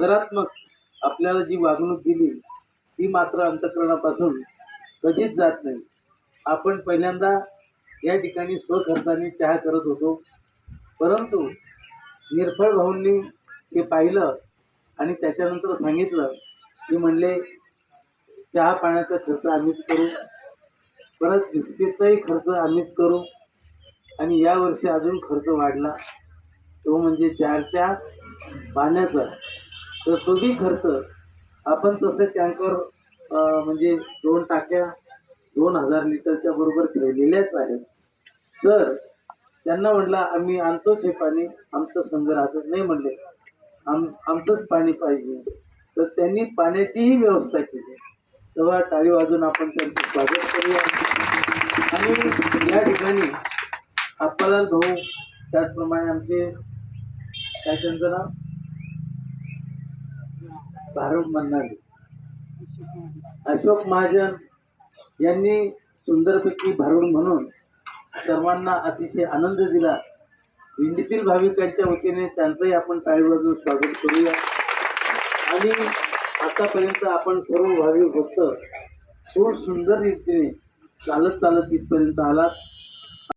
आदरात्मक आपल्याला जी वागणूक दिली ती मात्र अंतकरणापासून कधीच जात नाही. आपण पहिल्यांदा या ठिकाणी स्वखर्चाने चहा करत होतो. परंतु निर्फळ भाऊंनी ते पाहिलं आणि त्याच्यानंतर सांगितलं की म्हणले चहा पाण्याचा खर्च आम्हीच करू. परत बिस्किटचाही खर्च आम्हीच करू. आणि यावर्षी अजून खर्च वाढला. तो म्हणजे चारच्या पाण्याचा. तर तोही खर्च आपण तसं टँकर म्हणजे दोन टाक्या दोन हजार लिटरच्या बरोबर ठेवलेल्याच आहेत. तर त्यांना म्हटलं आम्ही आणतोच हे पाणी आमचं संघ राहतच. नाही म्हणले. आम आमचंच पाणी पाहिजे. तर त्यांनी पाण्याचीही व्यवस्था केली. तेव्हा टाळी वाजून आपण त्यांचं स्वागत करूया. आणि या ठिकाणी अप्पालाल भाऊ त्याचप्रमाणे आमचे काय त्यांचं नाव? भारूड म्हणणारे अशोक महाजन. यांनी सुंदरपैकी भारूड म्हणून सर्वांना अतिशय आनंद दिला. दिंडीतील भाविकांच्या वतीने त्यांचंही आपण टाळी वाजून स्वागत करूया. आणि आतापर्यंत आपण सर्व भाविक भक्त खूप सुंदर रीतीने चालत चालत इथपर्यंत आलात.